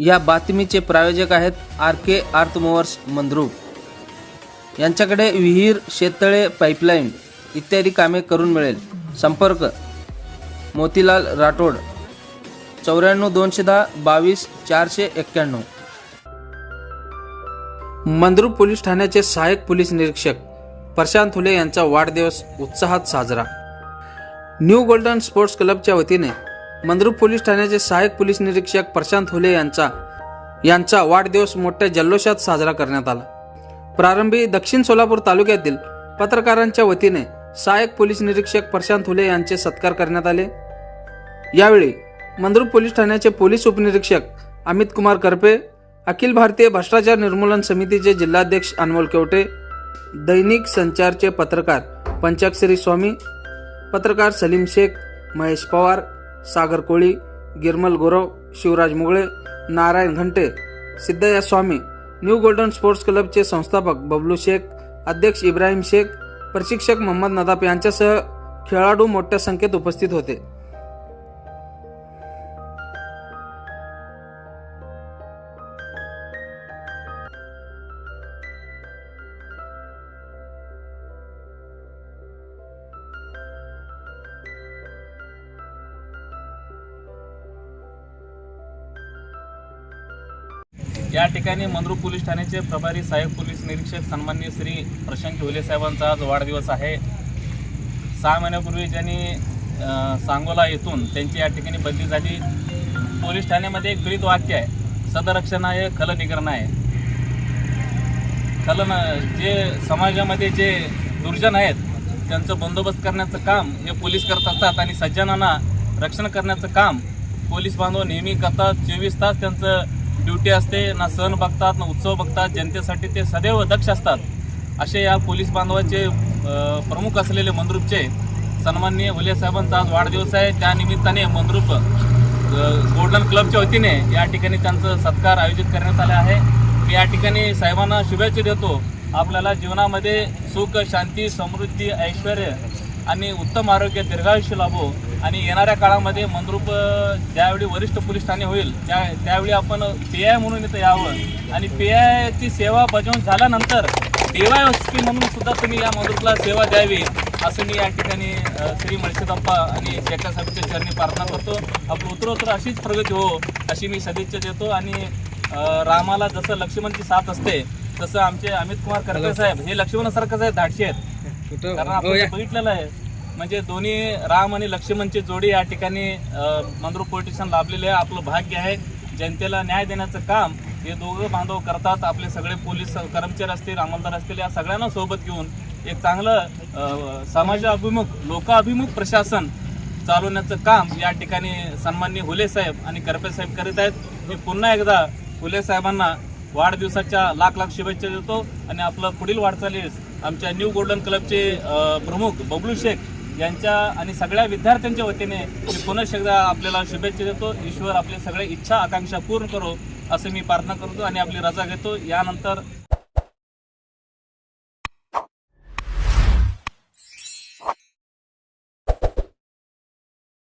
या बातमीचे प्रायोजक आहेत आर के आर्थमोवर्स मंद्रुप यांच्याकडे विहीर शेततळे पाईपलाईन इत्यादी कामे करून मिळेल. संपर्क. मोतीलाल राठोड. चौऱ्याण्णव दोनशे दहा बावीस चारशे एक्क्याण्णव. मंद्रुप पोलीस ठाण्याचे सहाय्यक पोलीस निरीक्षक प्रशांत फुले यांचा वाढदिवस उत्साहात साजरा. न्यू गोल्डन स्पोर्ट्स क्लबच्या वतीने मंद्रुप पोलीस ठाण्याचे सहाय्यक पोलीस निरीक्षक प्रशांत हुले यांचा यांचा वाढदिवस मोठ्या जल्लोषात साजरा करण्यात आला. प्रारंभी दक्षिण सोलापूर तालुक्यातील पत्रकारांच्या वतीने सहाय्यक पोलीस निरीक्षक प्रशांत हुले यांचे सत्कार करण्यात आले. यावेळी मंद्रुप पोलीस ठाण्याचे पोलीस उपनिरीक्षक अमित कुमार करपे अखिल भारतीय भ्रष्टाचार निर्मूलन समितीचे जिल्हाध्यक्ष अनमोल केवटे दैनिक संचारचे पत्रकार पंचाक्षरी स्वामी पत्रकार सलीम शेख महेश पवार सागर कोळी गिरमल गोरव Shivraj Mugale Narayan Ghante Siddhaya Swami new golden sports क्लबचे संस्थापक बबलू शेख अध्यक्ष इब्राहिम शेख प्रशिक्षक मोहम्मद नदाफ यांच्यासह खेळाडू मोठ्या संख्येत उपस्थित होते. या ठिकाणी मंद्रुप पोलीस ठाण्याचे प्रभारी साहेब पोलीस निरीक्षक सन्मान्य श्री प्रशांत ठोले साहेबांचा आज वाढदिवस आहे. सहा महिन्यापूर्वी ज्यांनी सांगोला येथून त्यांची या ठिकाणी बदली झाली. पोलीस ठाण्यामध्ये एक ब्रीद वाक्य आहे सदरक्षण आहे खलनिकरण आहे. खलन जे समाजामध्ये जे दुर्जन आहेत त्यांचं बंदोबस्त करण्याचं काम हे पोलीस करत असतात आणि सज्जनांना रक्षण करण्याचं काम पोलीस बांधव नेहमी करतात. चोवीस तास त्यांचं ड्युटी असते ना सण बघतात ना उत्सव बघतात जनतेसाठी ते सदैव दक्ष असतात. असे या पोलीस बांधवाचे प्रमुख असलेले मंद्रुपचे सन्माननीय भुले साहेबांचा आज वाढदिवस आहे. त्यानिमित्ताने मंद्रुप गोल्डन क्लबच्या वतीने या ठिकाणी त्यांचं सत्कार आयोजित करण्यात आले आहे. मी या ठिकाणी साहेबांना शुभेच्छा देतो. आपल्याला जीवनामध्ये सुख शांती समृद्धी ऐश्वर आणि उत्तम आरोग्य दीर्घायुष्य लाभो. आणि येणाऱ्या काळामध्ये मंद्रुप अ, ज्यावेळी वरिष्ठ पोलीस ठाणे होईल त्या त्यावेळी आपण पी आय म्हणून इथं यावं. आणि पी आयची सेवा बजावून झाल्यानंतर डी म्हणून सुद्धा तुम्ही या मंद्रुपला सेवा द्यावी असं मी या ठिकाणी श्री मळशेदप्पा आणि साहेबच्या चरणी प्रार्थना करतो. आपलं उत्तरोत्तर अशीच प्रगती हो अशी मी सदिच्छा देतो. आणि रामाला जसं लक्ष्मणची साथ असते तसं आमचे अमित कुमार करके साहेब हे लक्ष्मणासारखंच आहे धाडशी आहेत. कारण आपण ते बघितलेलं आहे. म्हणजे दोन्ही राम आणि लक्ष्मणची जोडी या ठिकाणी अ, मंद्रुप पोलिटिशियन लाभलेले आहे. आपलं भाग्य आहे. जनतेला न्याय देण्याचं काम हे दोघं बांधव करतात. आपले सगळे पोलीस कर्मचारी असतील अंमलदार असतील या सगळ्यांना सोबत घेऊन एक चांगलं समाजाभिमुख लोकाभिमुख प्रशासन चालवण्याचं काम या ठिकाणी सन्माननीय हुले साहेब आणि करपे साहेब करीत आहेत. मी पुन्हा एकदा हुले साहेबांना वाढदिवसाच्या लाख लाख शुभेच्छा देतो. आणि आपलं पुढील वाटचालीस आमच्या न्यू गोल्डन क्लबचे प्रमुख बबलू शेख यांच्या आणि सगळ्या विद्यार्थ्यांच्या वतीने मी पुन्हा एकदा आपल्याला शुभेच्छा देतो. ईश्वर आपले सगळ्या इच्छा आकांक्षा पूर्ण करो असं मी प्रार्थना करतो आणि आपली रजा घेतो. यानंतर